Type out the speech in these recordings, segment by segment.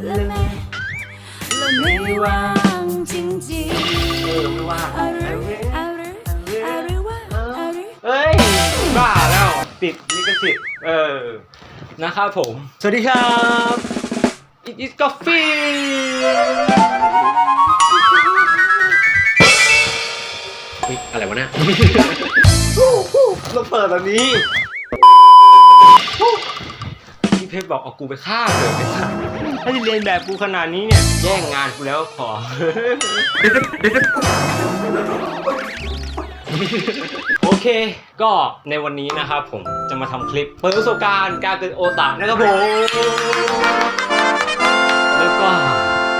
และไม่และไม่ว่างจริงเออไม่ว่าๆอะไรอะไรอะไรว่าอะไรเอ้ย บ้าแล้ว ติดลิขสิทธิ์เออ นะครับผม สวัสดีครับ It is coffee อุ๊ยอะไรวะเนี่ย เราเปิดแบบนี้ พี่เพบอกเอากูไปฆ่าเลยไอ้สัสถ้าจะเรียนแบบกูขนาดนี้เนี่ย แย่งงานกูแล้วขอ โอเค ก็ในวันนี้นะครับผมจะมาทำคลิปเปิดประสบการณ์การเป็นโอตานะครับผมแล้วก็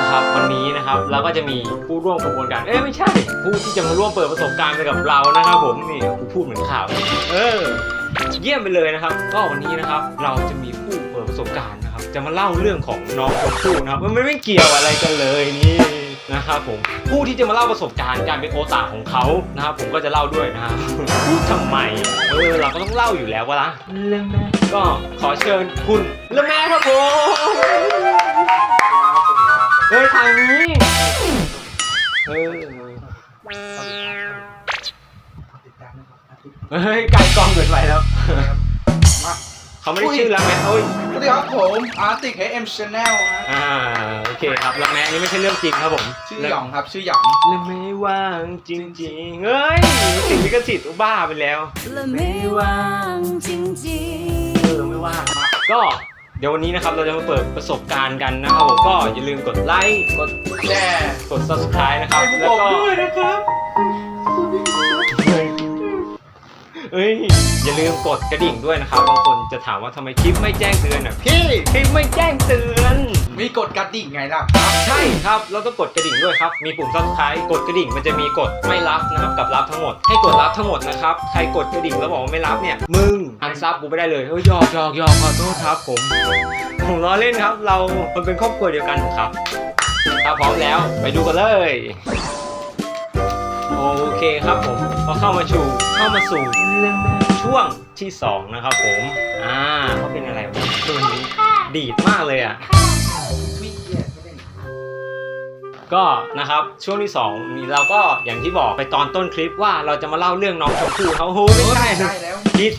นะครับวันนี้นะครับเราก็จะมีผู้ร่วมกระบวนการเอ้ยไม่ใช่ ผู้ที่จะมาร่วมเปิดประสบการณ์ไปกับเรานะครับผมนี่กูพูดเหมือนข่าว เออ เยี่ยมไปเลยนะครับ ก็วันนี้นะครับเราจะมีผู้ ปิดประสบการณ์นะครับ จะมาเล่าเรื่องของน้องชมพู่นะครับมันไม่เกี่ยวอะไรกันเลยนี่นะครับผมผู้ที่จะมาเล่าประสบการณ์การเป็นโอตาของเขานะครับผมก็จะเล่าด้วยนะครับพูดทำไมเออเราก็ต้องเล่าอยู่แล้ววะละเรื่องแม่ก็ขอเชิญคุณเรื่องแม่ครับผมเฮ้ยทางนี้เออเฮ้ยไก่กล้องเกินไปแล้ว เขาไม่ได้ชื่อแล้วแม่เอ้ยสวัสดีครับผมอาร์ติกเอ็มชาแนลฮะอ่าโอเคครับแล้วแม่นี่ไม่ใช่เรื่องจริงครับผมชื่อหยองครับชื่อหยองแล้วไม่ว่างจริงๆเฮ้ยติดลิขสิทธิ์บ้าไปแล้วและไม่ว่างจริงเออไม่ว่างก็เดี๋ยววันนี้นะครับเราจะมาเปิดประสบการณ์กันนะครับผมก็อย่าลืมกดไลค์กดแย่กด subscribe นะครับให้ผมแล้วบอกก็ด้วยนะครับ เอ้ยอย่าลืมกดกระดิ่งด้วยนะครับบางคนจะถามว่าทำไมคลิปไม่แจ้งเตือนอะพี่คลิปไม่แจ้งเตือนมีกดกระดิ่งไงล่ะ ใช่ครับแล้วก็กดกระดิ่งด้วยครับมีปุ่ม subscribe กดกระดิ่งมันจะมีกดไม่รับนะครับกับรับทั้งหมด ให้กดรับทั้งหมดนะครับใครกดกระดิ่งแล้วบอกว่าไม่รับเนี่ยมึงอันซับกูไม่ได้เลยเฮ้ยหยอกหยอกหยอกขอโทษครับ ผมผมล้อเล่นครับ เรามันเป็นครอบครัวเดียวกันครับถ้าพร้อมแล้วไปดูกันเลย โอเคครับผมพอเข้ามาชู เข้ามาสู่ช่วงที่สองนะครับผม อ่าเขาเป็นอะไรวะตัวนี้ดีดมากเลยอะ ก็นะครับช่วงที่2นี้เราก็อย่างที่บอกไปตอนต้นคลิปว่าเราจะมาเล่าเรื่องน้องชมพู่เขาโหไม่ใช่ใช่แล้วคิด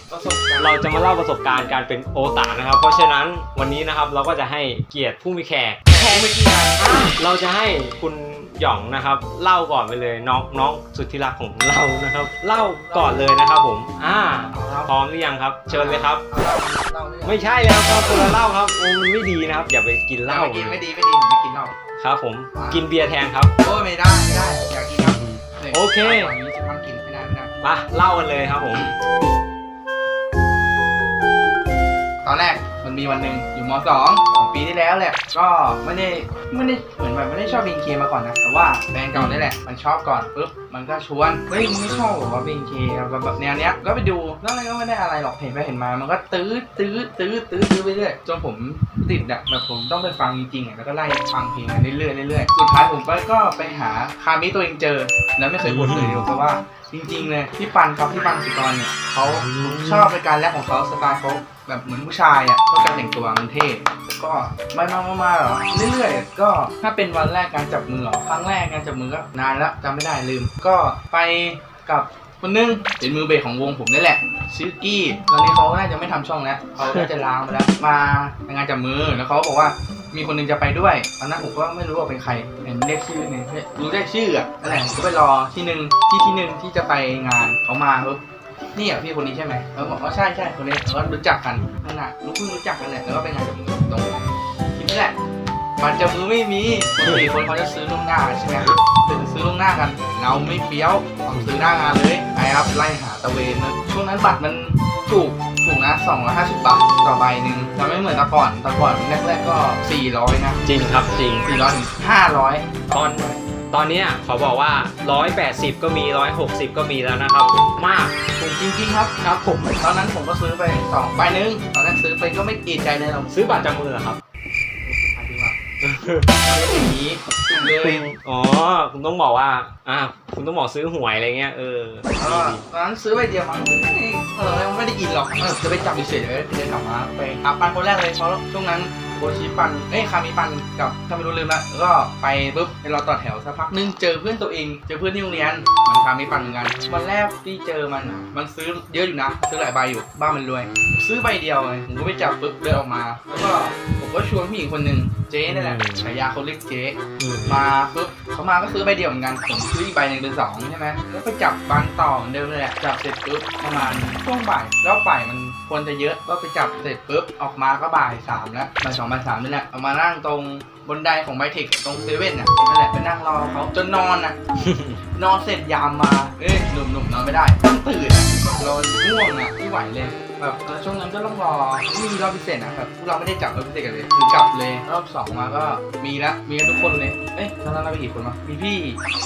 เราจะมาเล่าประสบการณ์การเป็นโอตานะครับ เพราะฉะนั้นวันนี้นะครับเราก็จะให้เกียรติผู้มีแขกแพ้เมื่อกี้นะอะเราจะให้คุณ หย่องนะครับเล่าก่อนไปเลยน้องน้องสุดที่รักของเรานะครับ เล่าก่อนเลยนะครับผม อ่าพร้อมหรือยังครับ เชิญเลยครับ เล่าเรื่องไม่ใช่แล้วครับคนละเล่าครับโอ้มันไม่ดีนะครับ อย่าไปกินเหล้าไม่กินไม่ดีไม่ดีผมไม่กินเหล้าครับ ผมกินเบียร์แทนครับโอ้ยไม่ได้ไม่ได้อยากกินครับนี่โอเคตอนนี้จะทำกินไม่ได้ไม่ได้มาเล่ากันเลยครับผม ตอนแรกมันมีวันหนึ่งอยู่มสองของ ปีที่แล้วแหละ ก็ไม่ได้ไม่ได้เหมือนแบบไม่ได้ชอบบีนเคมาก่อนนะ แต่ว่าแฟนเก่านี่แหละ มันชอบก่อนปุ๊บมันก็ชวน เฮ้ยมึงไม่ชอบเหรอว่าบีนเคแบบแนวเนี้ย ก็ไปดูแล้วมันก็ไม่ได้อะไรหรอกเห็นไปเห็นมา มันก็ตื้อตื้อตื้อตื้อตื้อไปเรื่อยจนผมติดอะแบบผมต้องไปฟังจริงๆอะแล้วก็ไล่ฟังเพลงเรื่อยๆเรื่อยๆสุดท้ายผมก็ก็ไปหาคามิตัวเองเจอ แล้วไม่เคยบ่นเลยเพราะว่าจริงๆเลยพี่ปันครับพี่ปันสิกรเนี่ยเขาชอบในการแรปของเขาสไตล์เขาแบบเหมือนผู้ชายอะก็การแต่งตัวมันเท่ ก็ไม่มามามาเหรอเรื่อยๆ ก็ถ้าเป็นวันแรกการจับมือเหรอครั้งแรกการจับมือก็นานแล้วจำไม่ได้ลืม ก็ไปกับคนนึงเป็นมือเบสของวงผมนี่แหละชื่อกี้ตอนนี้เขาน่าจะไม่ทำช่องแล้วเขาน่าจะล้างไปแล้วมาในงานจับมือแล้วเขาบอกว่ามีคนหนึงจะไปด้วยตอนนั้นผมก็ไม่รู้ว่าเป็นใครเห็นเรียกชื่อเนี่ยรู้ได้ชื่ออะนั่นแหละผมก็ไปรอที่หนึ่งที่ที่หนึ่งที่จะไปงานเขามาปุ๊บ นี่อะพี่คนนี้ใช่ไหมเออบอกว่าใช่ใช่คนนี้แล้วก็รู้จักกันนั่นน่ะรู้เพิ่งรู้จักกันแหละแล้วก็ไปงานจับมือตรงนั้นทีนี้แหละบัตรจับมือไม่มีปกติคนเขาจะซื้อล่วงหน้าใช่ไหมถึงซื้อล่วงหน้ากัน เราไม่เฟี้ยวต้องซื้อหน้างานเลยไปครับไล่หาตะเวนนะช่วงนั้นบัตรมันถูกถูกนะ250 บาทต่อใบหนึ่งแต่ไม่เหมือนแต่ก่อนแต่ก่อนแรกๆก็ 400 นะ จริงครับจริง400ถึง500 ตอน ตอนเนี้ยเขาบอกว่า 180 ก็มี 160 ก็มีแล้วนะครับมากผมจริงๆครับครับผมตอนนั้นผมก็ซื้อไปสองใบหนึงตอนนั้นซื้อไปก็ไม่เอะใจเลยเราซื้อบัตรจำมือเหรอครับขายดีกว่าไม่ได้อย่างนี้ถูกเลย อ๋อ คุณต้องบอกว่า อ่า คุณต้องบอกซื้อหวยอะไรเงี้ย เออแล้วก็ตอนนั้นซื้อใบเดียวมั้งเออไม่ได้อินหรอกเออจะไปจับเฉยๆเลยจะกลับมาไปหาปันคนแรกเลยเพราะช่วงนั้น ชิปัน เอ้ยคามิปันกับถ้าไม่รู้ลืมละแล้วก็ไปปุ๊บไปรอต่อแถวสักพักนึงเจอเพื่อนตัวเองเจอเพื่อนที่โรงเรียนมันคามิปันเหมือนกันวันแรกที่เจอมันอะมันซื้อเยอะอยู่นะ ซื้อหลายใบอยู่บ้านมันรวย ซื้อใบเดียวไงผมก็ไปจับปุ๊บเดินออกมา แล้วก็ผมก็ชวนผู้หญิงคนหนึ่งเจ๊นี่แหละฉายาเขาเรียกเจ๊อืมมาปุ๊บเขามาก็ซื้อใบเดียวเหมือนกันผมซื้ออีกใบหนึ่งเป็นสองใช่ไหมแล้วไปจับบันต่อเหมือนเดิมเลยแหละจับเสร็จปุ๊บประมาณช่วงบ่ายแล้วบ่ายมัน คนจะเยอะก็ไปจับเสร็จปุ๊บออกมาก็บ่ายสามแล้วบ่ายสองบ่ายสามนี่แหละเอามานั่งตรง บนไดของไบเทคตรงเซเว่นน่ะนั่นแหละไปนั่งรอเขาจนนอนน่ะ นอนเสร็จยามมาเอ้ยหนุ่มๆนอนไม่ได้ต้องตื่นอะรอง่วงอะไม่ไหวเลยแบบเออช่วงนั้นก็ต้องรอไม่มีรอบพิเศษนะแบบพวกเราไม่ได้จับรอบพิเศษกันเลยคือกลับเลยรอบสองมาก็มีละมีกันทุกคนเลยเอ๊ะตอนนั้นเราไปกี่คนวะมีพี่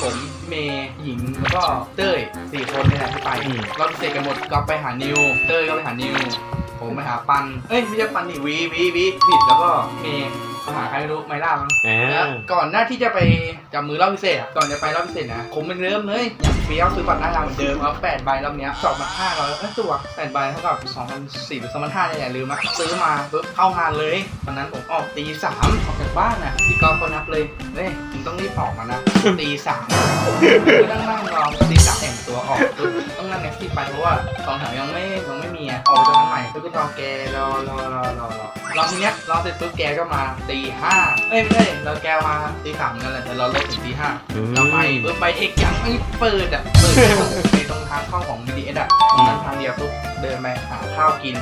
ผมเมย์หญิงแล้วก็เต้ยสี่คนนี่แหละที่ไปอืมรอบพิเศษกันหมดก็ไปหานิว เต้ยก็ไปหานิวผมไปหาปัน เอ้ยไม่ใช่ปันนี่วีวีวีผิดแล้วก็เมย์มา หาใครไม่รู้ไมล่ามั้งอ่แล้วาก่อนหน้าที่จะไปจับมือรอบพิเศษอะก่อนจะไปรอบพิเศษนะผมเป็นเริ่มเลยอย่างเฟี้ยวซื้อบัตรหน้างานเหมือนเดิมเอาแปดใบรอบเนี้ยสองพันห้าร้อยเอ้ยตัวแปดใบเท่ากับสองพันสี่หรือสองพันห้าเนี่ยอย่าลืมนะซื้อมาปุ๊บเข้างานเลยวันนั้นผมออกตีสามออกจาก บ้านน่ะพี่กอล์ฟก็นับเลยเฮ้ยมึงต้องรีบออกมานะตีสามก็นั่งนั่งรอตีสามแต่งตัวออกปุ๊บต้องนั่งแท็กซี่ไปเพราะว่าสองแถวยังไม่ยังไม่มีอะออกจากนั้นใหม่ปุ๊บก็รอแกรอรอรอรอรอรอทีเนี้ยรอเสร็จปุ๊บแกก็มาตีห้าเอ้ยไม่ใช่เราแกมาตีสามกันแหละแต่เราลดถึงตีห้าเราไปเปิดไปเอกยังไม่เปิดอะเปิดตรงไปตรงทางเข้าของ BTS อะตรงนั้นทางเดียวปุ๊บ เดินไปหาข้าวกิน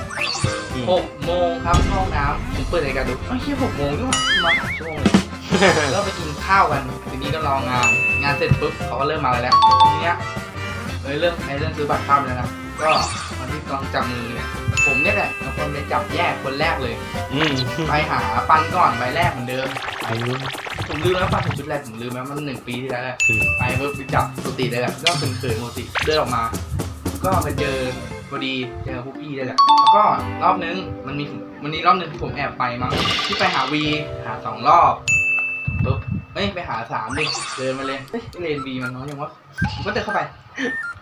อืมหกโมงครับเข้าห้องน้ำผมเปิดรายการดูเอ้ยเฮียหกโมงด้วยมาหาชั่วโมงเลยแล้วไปกินข้าวกันทีนี้ก็รองานงานเสร็จปุ๊บเขาก็เริ่มมาแล้วทีเนี้ยเอ้ยเรื่องไอ้เรื่องซื้อบัตรเข้าไปแล้วนะก็วันที่กองจับมือเนี่ยผมเนี่ยแหละเป็นคนไปจับแยกคนแรกเลยอืมไปหาปันก่อนใบแรกเหมือนเดิมอายุผมลืมแล้วป่ะผมชุดแรกผมลืมแล้วมันหนึ่งปีที่แล้วแหละอืมไปเพิ่ไปจับปกติเลยอะก็เป็นเขินๆปกติเดินออกมา ก็ไปเจอพ อดีเจอพวกพี่ได้แหละแล้วก็รอบนึงมันมีวันนี้รอบนึงที่ผมแอบไปมั้งที่ไปหาวีหาสองรอบปุ๊บเอ้ยไปหาสามดิเดินมาเลยเฮ้ยเลนวีมันน้อยยังวะผมก็เดินเข้าไป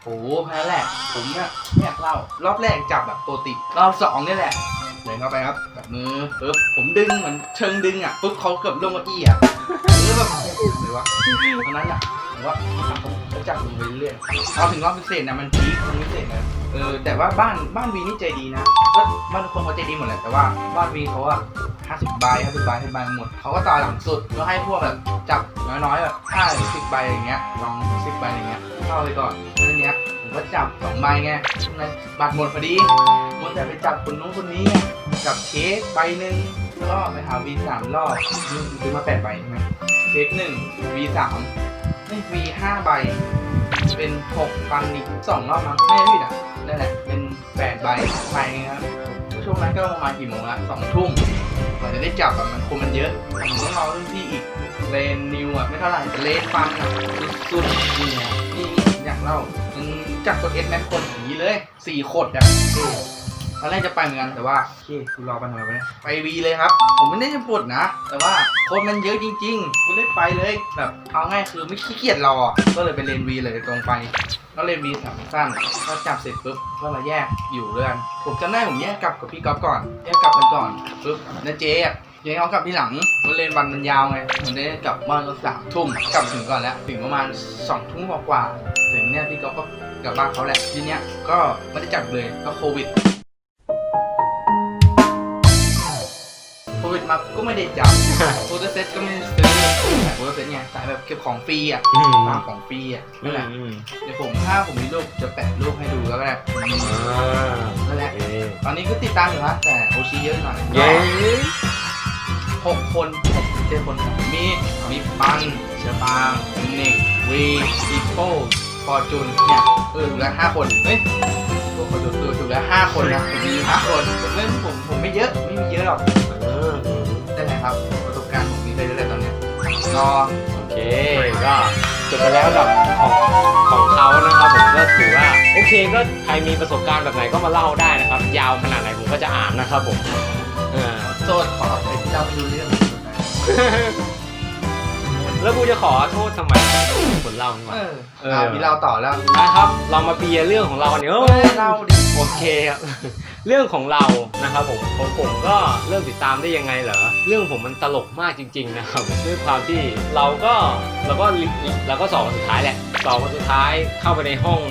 โอ้โหแพ้แหละผมเนี่ยไม่อยากเล่ารอบแรกจับแบบปกติรอบสองนี่แหละเดินเข้าไปครับแบบมือปุ๊บผมดึงเหมือนเชิงดึงอะปุ๊บเขาเกือบลงเก้าอี้อะแล้วแบบหรือวะตอนนั้นอะ ว่าเขาจับมือไปเรื่อยพอถึงรอบพิเศษนะมันพีคมันพิเศษนะเออแต่ว่าบ้านบ้านวีนี่ใจดีนะก็บ้านทุกคนเขาใจดีหมดแหละแต่ว่าบ้านวีเขาอะห้าสิบใบห้าสิบใบห้าสิบใบหมดเขาก็ต่อหลังสุดก็ให้พวกแบบจับน้อยๆแบบห้าหรือสิบใบอย่างเงี้ยลองสิบใบอย่างเงี้ยเข้าไปก่อนแล้วทีเนี้ยผมก็จับสองใบไงช่วงนั้นบัตรหมดพอดีมันแต่ไปจับคนนู้นคนนี้ไงจับเค้กใบหนึ่งก็ไปหาวีสามรอบซื้อมาแปดใบใช่ไหมเค้กหนึ่งวีสาม มีห้าใบ เป็นหกปันอีกสองรอบมั้งไม่ผิดอะนั่นแหละ เป็นแปดใบไปครับช่วงนั้นก็ประมาณกี่โมงละสองทุ่มกว่าจะได้จับอะมันคนมันเยอะผมต้องรอรุ่นพี่อีกเลนนิวอะไม่เท่าไหร่เลนฟันอะสุดๆนี่ไงนี่อยากเล่าจับตัวเอสแม็กคนอย่างนี้เลยสี่ขดอะ ตอนแรกจะไปเหมือนกันแต่ว่าโอเคกูรอไปทำไมวะเนี่ยไปวีเลยครับ ผมไม่ได้จะปวดนะ แต่ว่าคนมันเยอะจริงๆกูเลยไปเลยแบบเอาง่ายคือไม่ขี้เกียจรอ ก็เลยไปเลนวีเลยตรงไปก็เลนวีสามสั้นก็จับเสร็จปุ๊บก็มาแยกอยู่ด้วยกันผมจำได้ผมแยกกลับกับพี่ก๊อฟก่อนแยกกลับกันก่อนปุ๊บแล้วเจ๊อะเจ๊เขากลับที่หลังมันเลนวันมันยาวไงผมได้กลับบ้านก็สามทุ่มกลับถึงก่อนแล้วถึงประมาณสองทุ่มกว่าๆถึงเนี่ยพี่ก๊อฟก็กลับบ้านเขาแหละทีเนี้ยก็ไม่ได้จับเลยก็โควิด มาก็ไม่ได้จับโฟโต้เซตก็ไม่ได้ซื้อแต่โฟโต้เซตไงสายแบบเก็บของฟรีอะอืม ตามของฟรีอะอืนั่นแหมละอืมเดี๋ยวผมถ้าผมมีรูปจะแปะรูปให้ดูแล้วก็ได้อ่านั่นแหละโอเคตอนนี้ก็ติดตามอยู่นะแต่โอชีเยอะหน่อยเย้หกคนหกเจ็ดคนมีมีปันเชอปางเน็กวีดิโก้ฟอร์จูนเนี่ยเออถูกแล้วห้าคนเฮ้ยพวกฟอร์จูนเออถูกแล้วห้าคนนะผมมีห้าคนผมเล่นผมผมไม่เยอะไม่มีเยอะหรอก เออได้ไงครับประสบการณ์ผมมีไปเรื่อยๆตอนเนี้ยรอโอเคก็จบไปแล้วกับของของเขานะครับผมก็ถือว่าโอเคก็ใครมีประสบการณ์แบบไหนก็มาเล่าได้นะครับ ยาวขนาดไหนผมก็จะอ่านนะครับผมเออโทษขอไอ้ที่เราไม่รู้เรื่องแล้วกูจะขอโทษทำไมคนเล่าดีกว่าเออเออเอาพี่เราต่อแล้วนะครับ เรามาเปียเรื่องของเราเนี่ยเฮ้ยเล่าดิโอเคครับ เรื่องของเรานะครับผมของผมก็เริ่มติดตามได้ยังไงเหรอเรื่องผมมันตลกมากจริง ๆ นะครับด้วยความที่เราก็เราก็เราก็สอบวันสุดท้ายแหละสอบวันสุดท้ายเข้าไปในห้อง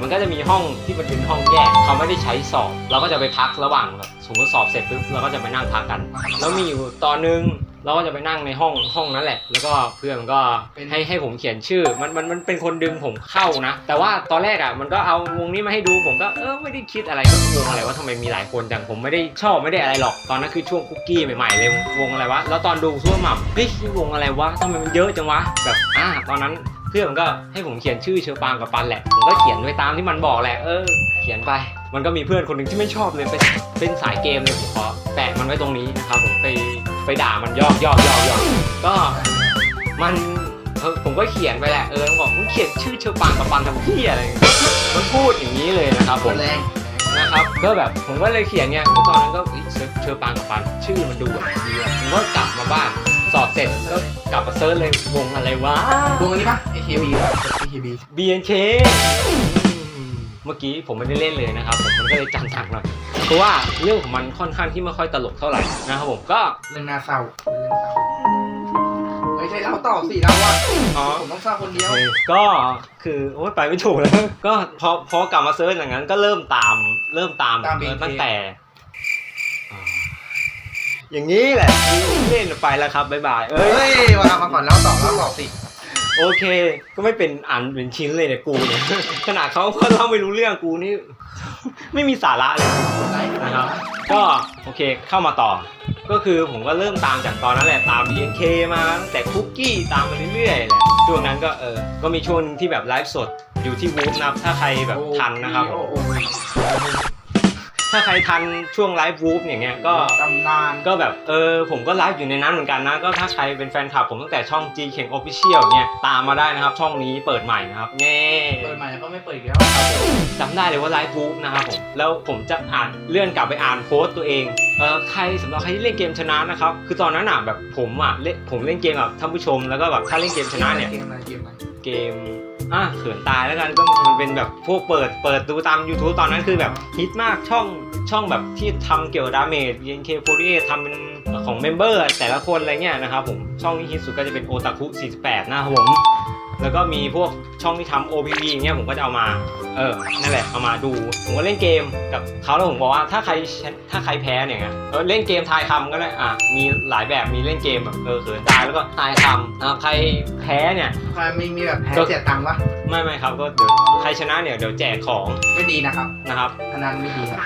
มันก็จะมีห้องที่มันเป็นห้องแยกเขาไม่ได้ใช้สอบ เราก็จะไปพักระหว่างแบบสมมติสอบเสร็จปุ๊บเราก็จะไปนั่งพักกัน แล้วมีอยู่ตอนนึง เราก็จะไปนั่งในห้องห้องนั้นแหละ แล้วก็เพื่อนมันก็เป็นให้ให้ผมเขียนชื่อ มันมันมันเป็นคนดึงผมเข้านะ แต่ว่าตอนแรกอะมันก็เอาวงนี้มาให้ดูผมก็เออไม่ได้คิดอะไรก็วงอะไรว่าทำไมมีหลายคนจังผมไม่ได้ชอบไม่ได้อะไรหรอก ตอนนั้นคือช่วงคุกกี้ใหม่ๆเลยวงอะไรวะ แล้วตอนดูซั่วหม่ำเฮ้ยวงอะไรวะทำไมมันเยอะจังวะแบบอ่าตอนนั้นเพื่อนมันก็ให้ผมเขียนชื่อเชอปางกับปันแหละผมก็เขียนไปตามที่มันบอกแหละเออ เขียนไปมันก็มีเพื่อนคนหนึ่งที่ไม่ชอบเลยเป็นเป็นสายเกมเลยผมขอแปะมันไว้ตรงนี้นะครับผมไป ไปด่ามันยอกยอกยอกยอกก็มันเออผมก็เขียนไปแหละเออมันบอกมึงเขียนชื่อเชอปางกับปันทำที่อะไรอย่างเงี้ยมันพูดอย่างนี้เลยนะครับผมแรงนะครับก็แบบผมก็เลยเขียนเนี่ยตอนนั้นก็เอ้ยเซิร์ชเชอปางกับปันชื่อมันดูแบบดีอะผมก็กลับมาบ้านสอบเสร็จก็กลับมาเซิร์ชเลยวงอะไรวะวงอันนี้ปะ AKB ป่ะ AKB BNK เมื่อกี้ผมไม่ได้เล่นเลยนะครับผมมันก็เลยจำสั่งหน่อยเพราะว่าเรื่องของมันค่อนข้างที่ไม่ค่อยตลกเท่าไหร่นะครับผมก็เรื่องน่าเศร้าไม่ใช่เราต่อสิเราอะอ๋อ ผมต้องเศร้าคนเดียวโอเคก็คือโอ้ยไปไม่ถูกแล้ว ก็พอพอกลับมาเซิร์ชอย่างนั้นก็เริ่มตามเริ่มตามตามเออ BNK ตั้งแต่อ่าอย่างนี้แหละเล่นไปแล้วครับบ๊ายบายเอ้ย เฮ้ยมามาก่อนแล้วต่อแล้วต่อสิ โอเค ก็ไม่เป็นอันเป็นชิ้นเลยเนี่ยกูเนี่ยขนาดเขาก็เล่าไม่รู้เรื่องกูนี่ ไม่มีสาระเลยนะครับ ก็โอเคเข้ามาต่อ ก็คือผมก็เริ่มตามจากตอนนั้นแหละตาม BNK มาตั้งแต่คุกกี้ตามมาเรื่อยๆแหละช่วงนั้นก็เออก็มีช่วงที่แบบไลฟ์สดอยู่ที่วูฟนะครับถ้าใครแบบทันนะครับ ถ้าใครทันช่วงไลฟ์วูฟอย่างเงี้ยก็ตำนานก็แบบเออผมก็ไลฟ์อยู่ในนั้นเหมือนกันนะ ก็ถ้าใครเป็นแฟนคลับผมตั้งแต่ช่อง G เข่ง Official เนี่ยตามมาได้นะครับช่องนี้เปิดใหม่นะครับแง่เปิดใหม่แล้วก็ไม่เปิดอีกแล้วจำได้เลยว่าไลฟ์วูฟนะครับผมแล้วผมจะอ่านเลื่อนกลับไปอ่านโพสต์ตัวเองเออใครสำหรับใครที่เล่นเกมชนะนะครับคือตอนนั้นอะแบบผมอะเล่นผมเล่นเกมกับท่านผู้ชมแล้วก็แบบถ้าเล่นเกมชนะเนี่ยเกมอะไรเกมอะไรเกม อะเขินตายแล้วกันก็มันเป็นแบบพวกเปิดเปิดดูตาม YouTube ตอนนั้นคือแบบฮิตมากช่องช่องแบบที่ทำเกี่ยวกับดาเมจ BNK48 ทำเป็นของเมมเบอร์แต่ละคนอะไรเงี้ยนะครับผมช่องที่ฮิตสุดก็จะเป็นโอตาคุ48 นะครับผม แล้วก็มีพวกช่องที่ทำ OPV อย่างเงี้ยผมก็จะเอามาเออ นั่นแหละ เอามาดู ผมก็เล่นเกมกับเขาแล้วผมบอกว่าถ้าใครถ้าใครแพ้เนี่ยไงเออเล่นเกมทายคำก็ได้ อะ มีหลายแบบ มีเล่นเกมแบบเออเขินตายแล้วก็ทายคำอะใครแพ้เนี่ยใครมีมีแบบแพ้ก็เสียตังค์ปะไม่ไม่ครับ ก็เดี๋ยวใครชนะเนี่ยเดี๋ยวแจกของ ไม่ดีนะครับ นะครับพนันไม่ดีครับ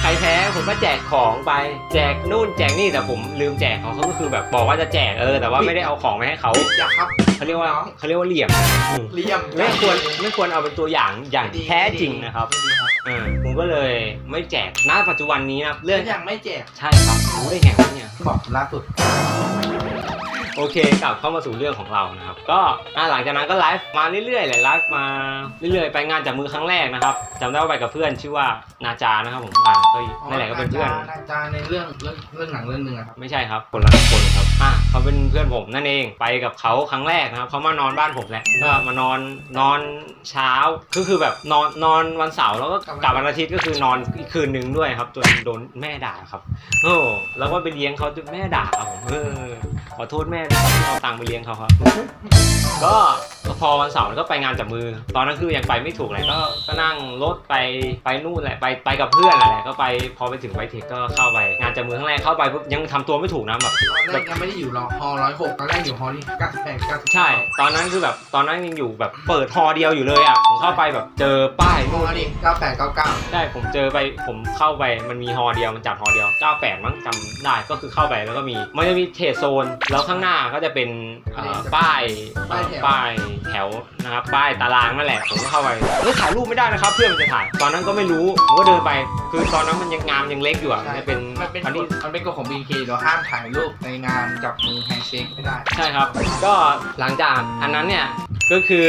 ใครแพ้ผมก็แจกของไป แจกนู่นแจกนี่แต่ผมลืมแจกของเขาก็คือแบบบอกว่าจะแจกเออ แต่ว่าไม่ได้เอาของไปให้เขาอย่าครับเขาเรียกว่าเขาเรียกว่าเหลี่ยมอืมเลี่ยม ไม่ควรไม่ควรเอาเป็นตัวอย่างอย่างไม่ดีแท้จริงนะครับไม่ดีครับเออผมก็เลยไม่แจกณปัจจุบันนี้นะครับเลื่เรื่ออนงอย่างไม่แจกใช่ครับรู้ได้ไงวะเนี่ย บอกล่าสุด โอเคกลับเข้ามาสู่เรื่องของเรานะครับ ก็อะหลังจากนั้นก็ไลฟ์มาเรื่อยๆแหละไลฟ์มาเรื่อยๆ ไปงานจับมือครั้งแรกนะครับจำได้ว่าไปกับเพื่อนชื่อว่านาจานะครับผมอ่าก็นั่นแหละก็เป็นเพื่อน อาจารย์ในเรื่องเรื่องเรื่องหนังเรื่องหนึ่งอะครับ ไม่ใช่ครับ คนละคนครับ อะเขาเป็นเพื่อนผมนั่นเองไปกับเขาครั้งแรกนะครับเขามานอนบ้านผมแหละก็มานอนนอนเช้าก็คือแบบนอนนอนวันเสาร์แล้วก็กลับวันอาทิตย์ก็คือนอนอีกคืนหนึ่งด้วยครับจนโดนแม่ด่าครับโอ้แล้วก็ไปเลี้ยงเขาจนแม่ด่าครับผมเออขอโทษแม่ที่เอาตังค์ไปเลี้ยงเขาครับก็ พอวันเสาร์ก็ไปงานจับมือ ตอนนั้นคือยังไปไม่ถูกเลยก็ก็นั่งรถไปไปนู่นแหละไปไปกับเพื่อนแหละก็ไปพอไปถึงไวเทคก็เข้าไปงานจับมือครั้งแรกเข้าไปปุ๊บยังทำตัวไม่ถูกนะแบบตอนแรกยังไม่ได้อยู่รอฮอร้อยหกตอนแรกอยู่ฮอที่เก้าสิบแปดเก้าสิบใช่ ตอนนั้นคือแบบตอนนั้นยังอยู่แบบเปิดฮอเดียวอยู่เลยอะผมเข้าไปแบบเจอป้ายฮอนู่นนี่เก้าแปดเก้าเก้าได้ผมเจอไปผมเข้าไปมันมีฮอเดียวมันจัดฮอเดียว 98 มั้งจำได้ก็คือเข้าไปแล้วก็มีมันจะมีเทรดโซนแล้วข้างหน้าก็จะเป็นเอ่อป้ายเอ่อป้ายแถวนะครับป้ายตารางนั่นแหละผมก็เข้าไปเฮ้ยถ่ายรูปไม่ได้นะครับ เพื่อนมันจะถ่าย ตอนนั้นก็ไม่รู้ผมก็เดินไป คือตอนนั้นมันยังงามยังเล็กอยู่อะมันจะเป็นมันเป็นอันกนี้ฎมันเป็นกฎของบีเคเราห้ามถ่ายรูปในงานจับมือแฮนด์เชคไม่ได้ ใช่ครับ ก็หลังจากอันนั้นเนี่ยก็คือ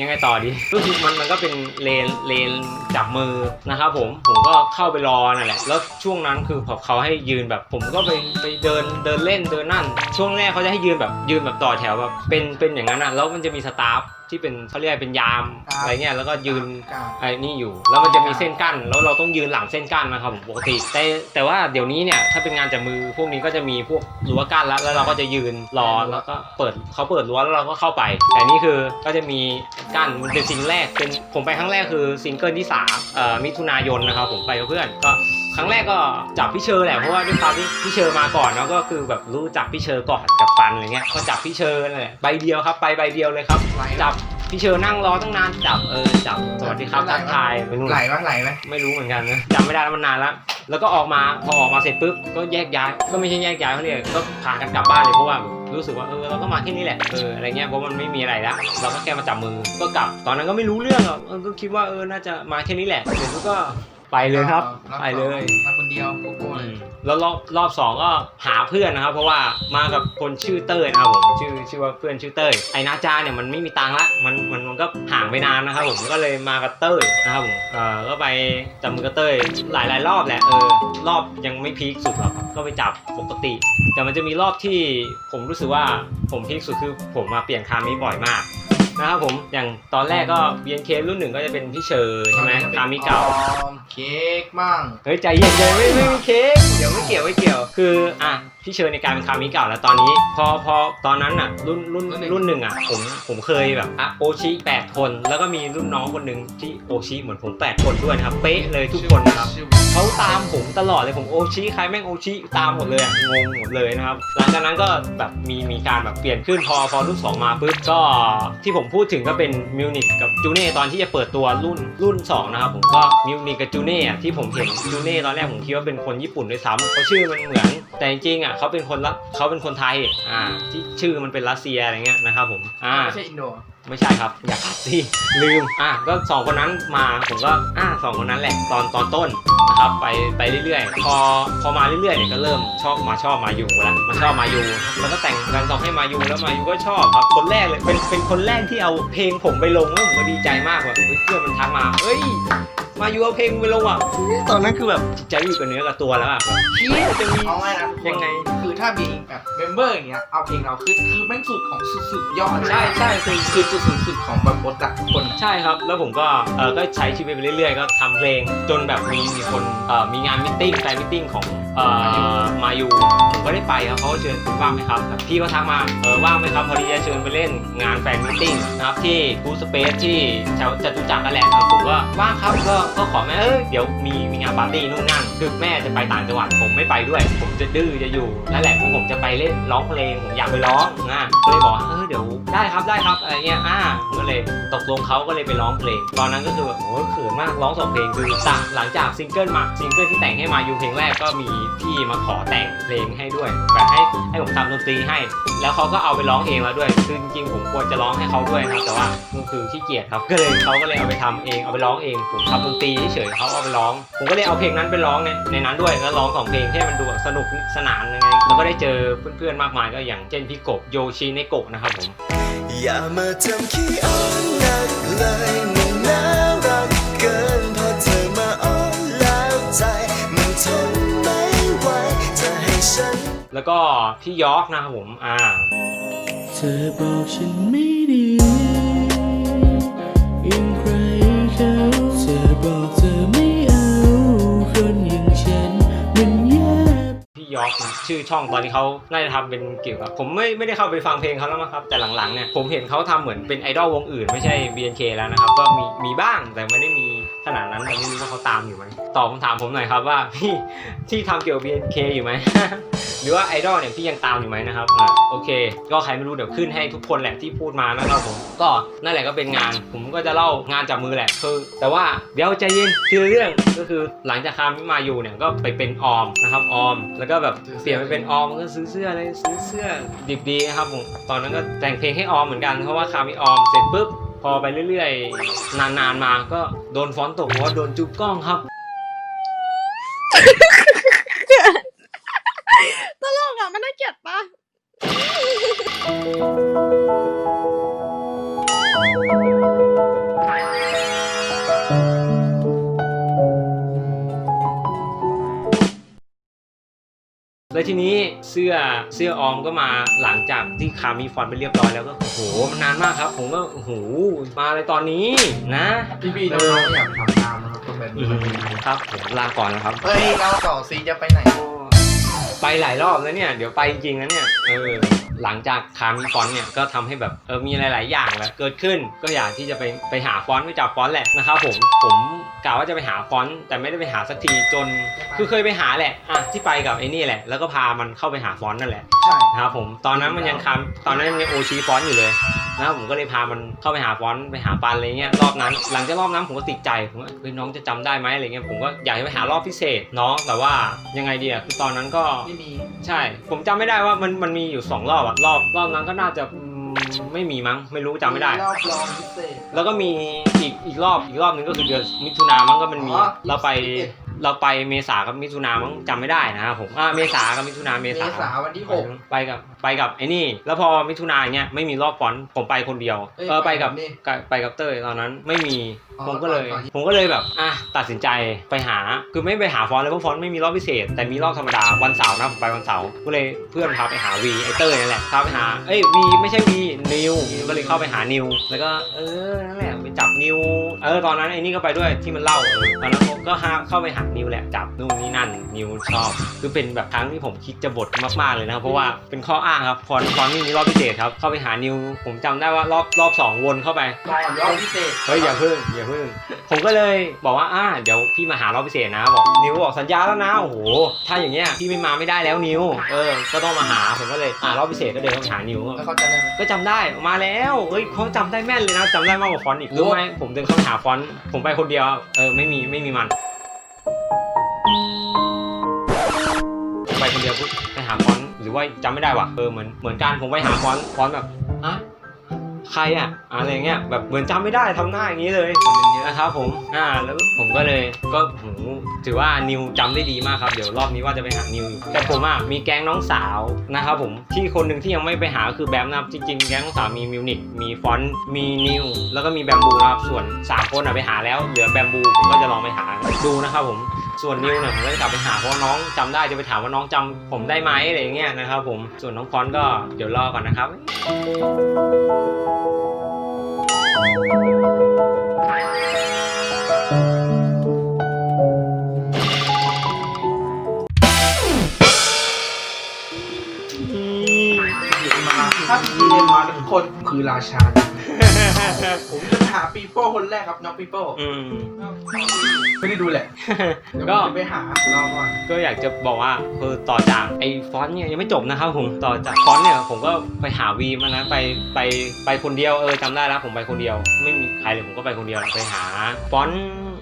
ยังไงต่อดีก็คือมันมันก็เป็นเลนเลนจับมือนะครับผมผมก็เข้าไปรอนั่นแหละแล้วช่วงนั้นคือพอเขาให้ยืนแบบ ผมก็ไปไปเดินเดินเล่นเดินนั่น ช่วงแรกเขาจะให้ยืนแบบยืนแบบต่อแถวแบบเป็นเป็นอย่างนั้นอะแล้วมันจะมีสตาฟ ที่เป็นเขาเรียกอะไรเป็นยามครับอะไรเงี้ยแล้วก็ยืนกลางไอ้นี่อยู่ แล้วมันจะมีเส้นกั้น แล้วเราต้องยืนหลังเส้นกั้นนะครับผมปกติแต่แต่ว่าเดี๋ยวนี้เนี่ยถ้าเป็นงานจับมือพวกนี้ก็จะมีพวกรั้วกั้นแล้วแล้วเราก็จะยืนรอแล้วก็เปิดเขาเปิดรั้วแล้วเราก็เข้าไป แต่นี่คือก็จะมีกั้นมันเป็นซิงแรกเป็นผมไปครั้งแรกคือซิงเกิลที่สามเอ่อมิถุนายนนะครับผมไปกับเพื่อนก็ ครั้งแรกก็จับพี่เชอร์แหละเพราะว่าด้วยความที่พี่เชอร์มาก่อนเนาะก็คือแบบรู้จักพี่เชอร์ก่อนกับปันอะไรเงี้ยก็จับพี่เชอร์นั่นแหละใบเดียวครับไปใบเดียวเลยครับไหลจับพี่เชอร์นั่งรอตั้งนานจับเออจับสวัสดีครับทักทายไปนู่นไหลบ้างไหลไหมไม่รู้เหมือนกันนะจำไม่ได้แล้วมันนานแล้วแล้วก็ออกมาพอออกมาเสร็จปุ๊บก็แยกย้ายก็ไม่ใช่แยกย้ายเขาเรียกก็พากันกลับบ้านเลยเพราะว่ารู้สึกว่าเออเราก็มาแค่นี้แหละเอออะไรเงี้ยเพราะมันไม่มีอะไรละเราก็แค่มาจับมือก็กลับตอนนั้นก็ไม่รู้เรื่องหรอกเออก็คิดว่าเออน่าจะมาแค่นี้แหละเสร็จปุ๊บก็ ไปเลยครับอบไปเลยสองมาคนเดียวโกโก้เลยแล้วรอบรอบสองก็หาเพื่อนนะครับ เพราะว่ามากับคนชื่อเต้ยนะครับผมชื่อชื่อว่าเพื่อนชื่อเต้ยไอ้นาจาเนี่ยมันไม่มีตังค์ละมันมันมันก็ห่างไปนานนะครับผมก็เลยมากับเต้ยนะครับผมเออก็ไปจับมือกับเต้ยหลายหลายรอบแหละเออรอบยังไม่พีคสุดหรอกก็ไปจับปกติ แต่มันจะมีรอบที่ผมรู้สึกว่าผมพีคสุดคือผมมาเปลี่ยนคามิบ่อยมาก นะครับผมอย่างตอนแรกก็ BNK รุ่นหนึ่งก็จะเป็นพี่เชอร์ใช่ไหมคามิเก่าออมเค้กมั่งเฮ้ยใจเย็นใจไม่ไม่มีเค้กเดี๋ยวไม่เกี่ยวไม่เกี่ยว คืออะ พี่เชิญในการเป็นคามิเก่าแล้วตอนนี้ พอพอตอนนั้นอะ รุ่นรุ่นรุ่นหนึ่งอะผมผมเคยแบบอะโอชิแปดคน แล้วก็มีรุ่นน้องคนหนึ่งที่โอชิเหมือนผมแปดคนด้วยนะครับ เป๊ะเลยทุกคนนะครับชื่อเขาตามผมตลอดเลยผมโอชิใครแม่งโอชิตามหมดเลยอะงงหมดเลยนะครับหลังจากนั้นก็แบบมีมีการแบบเปลี่ยนขึ้นพอพอรุ่นสองมาปุ๊บก็ที่ผมพูดถึงก็เป็นมิวนิกกับจูเน่ตอนที่จะเปิดตัวรุ่นรุ่นสองนะครับผมก็มิวนิกกับจูเน่อะที่ผมเห็นจูเน่ตอนแรกผมคิดว่าเป็นคนญี่ปุ่นด้วยซ้ำเขาชื่อมันเหมือนแต่จริงๆอะเขาเป็นคนละเขาเป็นคนไทยอ่าที่ชื่อมันเป็นรัสเซียอะไรเงี้ยนะครับผมอ่า ไม่ใช่อินโดไม่ใช่ครับ อย่าขัดสิลืมอะก็สองคนนั้นมาผมก็อะสองคนนั้นแหละตอนตอนต้นนะครับไปไปเรื่อยๆ พอพอมาเรื่อยๆเนี่ยก็เริ่มชอบมาชอบมาอยู่แล้วมาชอบมาอยู่แล้วก็แต่งกันสองให้มาอยู่แล้วมาอยู่ก็ชอบครับคนแรกเลยเป็นเป็นคนแรกที่เอาเพลงผมไปลงแล้วผมก็ดีใจมากว่าเฮ้ยเพื่อนมันทักมาเฮ้ย มาอยู่เอาเพลงไปลงอะเฮ้ยตอนนั้นคือแบบจิตใจอยู่กับเนื้อกับตัวแล้วอะแบบเฮียจะมีเอาง่ายนะทุกคนยังไง คือถ้ามีแบบเมมเบอร์อย่างเงี้ยเอาเพลงเราคือคือแม่งสุดของสุดสุดยอดใช่ใช่คือคือจุดสูงสุดของแบบบทจักทุกคนใช่ครับ แล้วผมก็เออก็ใช้ชีวิตไปเรื่อยๆ ก็ทำเพลงจนแบบมีมีคนเอ่อมีงานมิทติ้งแฟนมิทติ้งของ เอ่อมาอยู่ผมก็ได้ไปครับเขาก็เชิญว่างไหมครับพี่ก็ทักมาเออว่างไหมครับพอดีจะเชิญไปเล่นงานแฟนมิทติ้งนะครับที่กูสเปซที่แถวจตุจักรนั่นแหละครับผมก็ว่างครับก็ก็ขอแม่เออเดี๋ยวมีมีงานปาร์ตี้นู่นนั่นคือแม่จะไปต่างจังหวัดผมไม่ไปด้วย ผมจะดื้อจะอยู่นั่นแหละผมจะไปเล่นร้องเพลงผมอยากไปร้องนะก็เลยบอกว่าเออเดี๋ยวได้ครับได้ครับอะไรเงี้ยอ่าผมก็เลยตกลงเขาก็เลยไปร้องเพลง ตอนนั้นก็คือแบบโอ้โหเขินมากร้องสองเพลงคือจากหลังจากซิงเกิลมาซิงเกิลที่แต่งให้มาอยู่เพลงแรกก็มีพี่มาขอแต่งเพลงให้ด้วยแบบให้ให้ผมทำดนตรีให้ แล้วเขาก็เอาไปร้องเองแล้วด้วยคือจริงๆผมควรจะร้องให้เขาด้วยนะครับแต่ว่าคือขี้เกียจครับก็เลยเขาก็เลยเอาไปทำเองเอาไปร้องเอง ผมทำดนตรีเฉยๆเขาเอาไปร้อง ผมก็เลยเอาเพลงนั้นไปร้องในในนั้นด้วยแล้วร้องสองเพลงให้มันดูแบบสนุกสนานยังไงแล้วก็ได้เจอเพื่อนๆมากมายก็อย่างเช่นพี่กบโยชิเนโกะนะครับผมอย่ามาทำขี้อ้อนนักเลยมันน่ารักเกิน แล้วก็พี่ยอร์กนะครับผม อ่า เธอบอกฉันไม่ดีอย่งใครเขาเธอบอกเธอไม่เอาคนอย่างฉันมันแย่พี่ยอร์กนะชื่อช่องตอนนี้เขาน่าจะทำเป็นเกี่ยวกับ ผมไม่ไม่ได้เข้าไปฟังเพลงเขาแล้วมั้งครับ แต่หลังๆเนี่ยผมเห็นเขาทำเหมือนเป็นไอดอลวงอื่น ไม่ใช่ BNK แล้วนะครับ ก็มีมีบ้างแต่ไม่ได้มี ขนาดนั้นแต่ไม่รู้ว่าเขาตามอยู่ไหมตอบคำถามผมหน่อยครับว่าพี่ที่ทำเกี่ยวกับ BNK อยู่ไหม หรือว่าไอดอลเนี่ยพี่ยังตามอยู่ไหมนะครับอ่าโอเค ก็ใครไม่รู้เดี๋ยวขึ้นให้ทุกคนแหละที่พูดมานะครับผม ก็นั่นแหละก็เป็นงาน ผมก็จะเล่างานจับมือแหละคือ แต่ว่าเดี๋ยวใจเย็นทีละเรื่องก็คือหลังจากคามิมาอยู่เนี่ยก็ไปเป็นออมนะครับออม แล้วก็แบบเปลี่ยนไปเป็นออมก็ซื้อเสื้อเลยซื้อเสื้อดิบดีนะครับผมตอนนั้นก็แต่งเพลงให้ออมเหมือนกันเพราะว่าคามิออมเสร็จปุ๊บ พอไปเรื่อยๆ นานๆมาก็โดนฟ้อนตกเพราะว่าโดนจุ๊บกล้องครับ เสื้อเสื้อออมก็มาหลังจากที่คามีฟอนต์ไปเรียบร้อยแล้วก็โอ้โหมันนานมากครับ ผมก็โอ้โหมาเลยตอนนี้นะพี่พี่น้องๆอยากทำตามนะครับต้องแบบอืนี้มครับผมลาก่อนนะครับ เฮ้ยเราต่อซีจะไปไหน ไปหลายรอบแล้วเนี่ย เดี๋ยวไปจริงๆนะเนี่ยเออ หลังจากคามีฟอนต์เนี่ยก็ทำให้แบบเออมีหลาย ๆ อย่างแล้วเกิดขึ้นก็อยากที่จะไปไปหาฟอนต์ไปจับฟอนต์แหละนะครับผมผมกะว่าจะไปหาฟอนต์แต่ไม่ได้ไปหาสักทีจน คือเคยไปหาแหละอะที่ไปกับไอ้นี่แหละ แล้วก็พามันเข้าไปหาฟอนต์นั่นแหละใช่นะครับผมตอนนั้นมันยังค้ำตอนนั้นยังโอชีฟอนต์อยู่เลย นะครับผมก็เลยพามันเข้าไปหาฟอนต์ไปหาปันอะไรเงี้ยรอบนั้น หลังจากรอบนั้นผมก็ติดใจผมว่าเฮ้ยน้องจะจำได้ไหมอะไรเงี้ยผมก็อยากจะไปหารอบพิเศษเนาะแต่ว่ายังไงดีอะคือตอนนั้นก็ไม่มีใช่ ผมจำไม่ได้ว่ามันมันมีอยู่สองรอบอะรอบรอบนั้นก็น่าจะอืมไม่มีมั้งไม่รู้จำไม่ได้ รอบรองพิเศษแล้วก็มีอีกอีกรอบอีกรอบหนึงก็คือเดือนมิถุนามั้งก็มันมีอ๋อเราไป21 เราไปเมษากับมิถุนามั้งจำไม่ได้นะครับผมอ่าเมษากับมิถุนาเมเมษาษาวันที่หกไปกับไปกับไอ้นี่ แล้วพอมิถุนาอย่างเงี้ยไม่มีรอบฟอนต์ผมไปคนเดียว เอ้ยเออไปกับไปกับนี่กับไปกับเต้ยตอนนั้นไม่มีอ๋อผมก็เลย ตอนที่ผมก็เลยแบบอะตัดสินใจไปหาคือไม่ไปหาฟอนต์เลยเพราะฟอนต์ไม่มีรอบพิเศษ แต่มีรอบธรรมดาวันเสาร์นะผมไปวันเสาร์ก็เลยเพื่อนพาไปหาวีไอเต้ยนั่นแหละพาไปหาเอ้ยวีไม่ใช่วีนิวก็เลยเข้าไปหานิวแล้วก็เออนั่นแหละไปจับนิวเออตอนนั้นไอ้นี่ก็ไปด้วยที่มันเล่าเออตอนนั้นผมก็หาเข้าไปหานิวแหละจับนู่นนี่นั่นนิวชอบคือเป็นแบบครั้งที่ผมคิดจะบทมากๆเลยนะครับเพราะว่าเป็นข้ออ้างครับฟอนต์ฟอนต์ไม่มีรอบพิเศษครับเข้าไปหานิวผมจำได้ว่ารอบรอบสองวนเข้าไปรอบรอบพิเศษเฮ้ยอย่าพึ่งอย่าพึ่ง ผมก็เลยบอกว่าอ่าเดี๋ยวพี่มาหารอบพิเศษนะบอกนิวบอกสัญญาแล้วนะโอ้โหถ้าอย่างเงี้ยพี่ไม่มาไม่ได้แล้วนิวเออก็ต้องมาหาผมก็เลยอ่ารอบพิเศษก็เดินเข้าไปหานิวแล้วเขาจะได้ไหมก็จำได้มาแล้วเฮ้ยเขาจำได้แม่นเลยนะจำได้มากกว่าฟอนต์อีกรู้ไหมผมเดินเข้าไปหาฟอนต์ผมไปคนเดียวเออไม่มีไม่มีมันไปคนเดียวปุ๊บไปหาฟอนต์หรือว่าจำไม่ได้ว่ะเออเหมือนเหมือนการผมไปหาฟอนต์ฟอนต์แบบอะ ใครอะอะไรเงี้ยแบบเหมือนจำไม่ได้ทำหน้าอย่างนี้เลยมันเยอะนะครับผมอ่าแล้วผมก็เลยก็หูถือว่านิวจำได้ดีมากครับเดี๋ยวรอบนี้ว่าจะไปหานิวอยู่แต่ผมอะมีแก๊งน้องสาวนะครับผมที่คนหนึ่งที่ยังไม่ไปหาก็คือแบมนะครับจริงๆแก๊งน้องสาวมีมิวนิกมีฟอนต์มีนิวแล้วก็มีแบมบูนะครับส่วน3คนอะไปหาแล้วเหลือแบมบูผมก็จะลองไปหาดูนะครับผม ส่วนนิวเนี่ยผมก็จะกลับไปหาเพราะว่าน้องจำได้จะไปถามว่าน้องจำผมได้ไหมอะไรอย่างเงี้ยนะครับผมส่วนน้องฟอนก็เดี๋ยวรอก่อนนะครับถ้าพี่เรียนมาทุกคนคือราชา ผมจะไปหาปีโป้คนแรกครับน้องปีโป้อืมไม่ได้ดูแหละเดี๋ยวผก็ มจะไปหารอก่อนก็อยากจะบอกว่าคือต่อจากไอ้ฟอนต์เนี่ยยังไม่จบนะครับผมต่อจากฟอนต์เนี่ยผมก็ไปหาวีมานะไปไปไปคนเดียวเออจำได้แล้วผมไปคนเดียว ไม่มีใครเลยผมก็ไปคนเดียวไปหาฟอนต์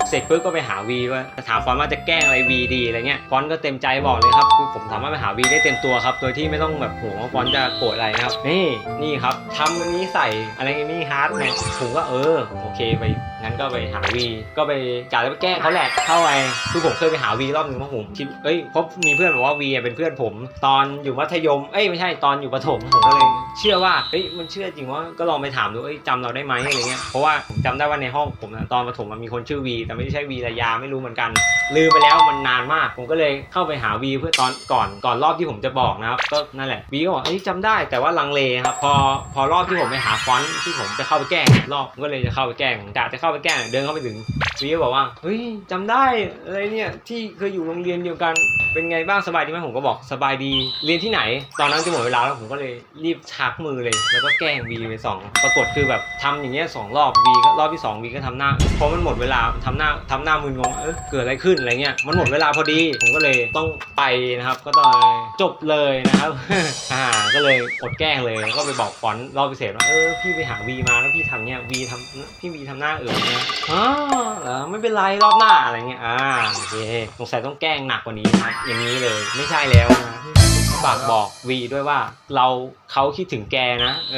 เสร็จปุ๊บก็ไปหาวีว่าจะถามฟอนต์ว่าจะแกล้งอะไรวีดีอะไรเงี้ยฟอนต์ก็เต็มใจบอกเลยครับคือผมสามารถไปหาวีได้เต็มตัวครับ โดยที่ไม่ต้องแบบห่วงว่าฟอนต์จะโกรธอะไรนะครับ นี่นี่ครับทำอันนี้ใส่อะไรนี่ฮาร์ดเนี่ยผมก็เออโอเคไปงั้นก็ไปหาวีก็ไปกะจะไปแกล้งเขาแหละเข้าไปคือผมเคยไปหาวีรอบหนึ่งเพราะผมคิดเอ้ยพราะมีเพื่อนบอกว่าวีเป็นเพื่อนผม ตอนอยู่มัธยมเอ้ยไม่ใช่ตอนอยู่ประถมผมก็เลยเชื่อว่าเอ้ยมันเชื่อจริงว่าก็ลองไปถามดูเอ้ยจำเราได้ไหมอะไรเงี้ยเพราะว่าผมจำได้ว่าในห้องผมนะตอนประถมมันมีคนชื่อวีแต่ไม่ใช่วีระยาไม่รู้เหมือนกัน ลืมไปแล้วมันนานมาก ผมก็เลยเข้าไปหาวีเพื่อตอนก่อนก่อนรอบที่ผมจะบอกนะครับก็นั่นแหละวีก็บอกเอ้ยจำได้แต่ว่าลังเลครับพอพอรอบที่ผมไปหาฟอนต์ที่ผมจะเข้าไปแกล้งรอบผมก็เลยจะเข้าไปแกล้งกะจะเข้าไปแกล้งเดินเข้าไปถึงวีก็บอกว่าเฮ้ยจำได้อะไรเนี่ยที่เคยอยู่โรงเรียนเดียวกันเป็นไงบ้างสบายดีไหมผมก็บอกสบายดีเรียนที่ไหน ตอนนั้นจะหมดเวลาแล้วผมก็เลยรีบชักมือเลย แล้วก็แกล้งวีไปสองปรากฏคือแบบทำอย่างเงี้ยสองรอบวีก็รอบที่สองวีก็ทำหน้าเพอมันหมดเวลาทำหน้าทำหน้ามึนงงเออเกิดอะไรขึ้นอะไรเงี้ยมันหมดเวลาพอดี ผมก็เลยต้องไปนะครับ ก็ต้องจบเลยนะครับอ่าก็เลยอดแกล้งเลยก็ไปบอกฟอนต์รอบพิเศษว่าเออพี่ไปหาวีมาแล้วพี่ทำเนี้ยวีทำพี่วีทำหน้าเอื่นนะอ๋อเหรอไม่เป็นไรรอบหน้าอะไรเงี้ยอ่าโอเคสงสัยต้องแกล้งหนักกว่านี้นะครับอย่างนี้เลยไม่ใช่แล้วนะฝากบอกวีด้วยว่าเราเขาคิดถึงแกนะ เอ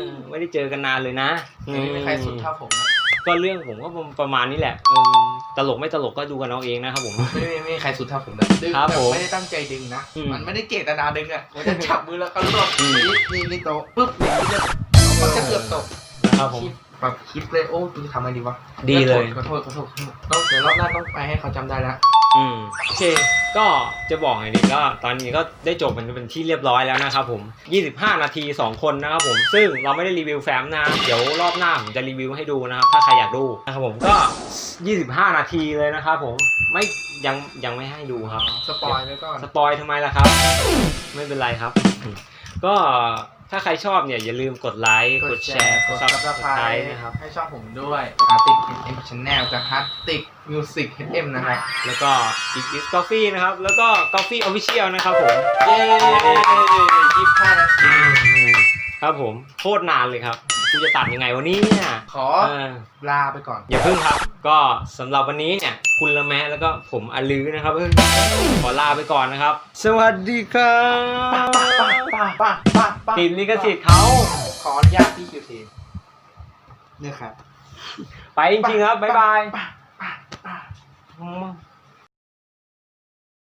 อ ไม่ได้เจอกันนานเลยนะไม่มีใครสุดเท่าผมนะ ก็เรื่องผมก็ประมาณนี้แหละเออตลกไม่ตลกก็ดูกันเอาเองนะครับผม ไม่ไม่ไม่มีใครสุดเท่าผมนะดึงครับแบบผมไม่ได้ตั้งใจดึงนะ อืม มันไม่ได้เจตนาดึงอะมันจะจับมือแล้วก็รวบอืมนี่นี่นี่โตะปุ๊บอย่างนี้เลยมันจะเกือบตกนะครับผม คิดแบบคิดเลยโอ้กูจะทำอะไรดีวะดีเลย ขอโทษขอโทษขอโทษต้องเดี๋ยวรอบหน้าต้องไปให้เขาจำได้ละ อืมโอเค ก็จะบอกไงดีก็ตอนนี้ก็ได้จบมันเป็นที่เรียบร้อยแล้วนะครับผม 25 นาที 2 คนนะครับผม ซึ่งเราไม่ได้รีวิวแฟ้มนะ เดี๋ยวรอบหน้าผมจะรีวิวให้ดูนะครับ ถ้าใครอยากดูนะครับผมก็ 25 นาทีเลยนะครับผม ไม่ยังยังไม่ให้ดูครับ สปอยไว้ก่อน สปอยทำไมล่ะครับ ไม่เป็นไรครับ ก็ ถ้าใครชอบเนี่ยอย่าลืมกดไลค์ กดแชร์ กด subscribe นะครับ ให้ช่องผมด้วยอาร์ติก HM Channel กับฮาร์ติกมิวสิก HM นะครับ แล้วก็อีก is coffee นะครับ แล้วก็ coffee official นะครับผม เย้ยี่ห้านาทีครับผม โคตรนานเลยครับกูจะตัดยังไงวันนี้เนี่ยขอเออลาไปก่อน อย่าเพิ่งครับ ก็สำหรับวันนี้เนี่ย คุณละแมะแล้วก็ผมอาลือนะครับเออขอลาไปก่อนนะครับ สวัสดีครับ ป้าป้าป้าป้าป้าป้าติดลิขสิทธิ์เขาขออนุญาตพี่คิวทีเนี่ยครับ ไปจริงๆครับ บ๊ายบายป้าป้าป้าอืม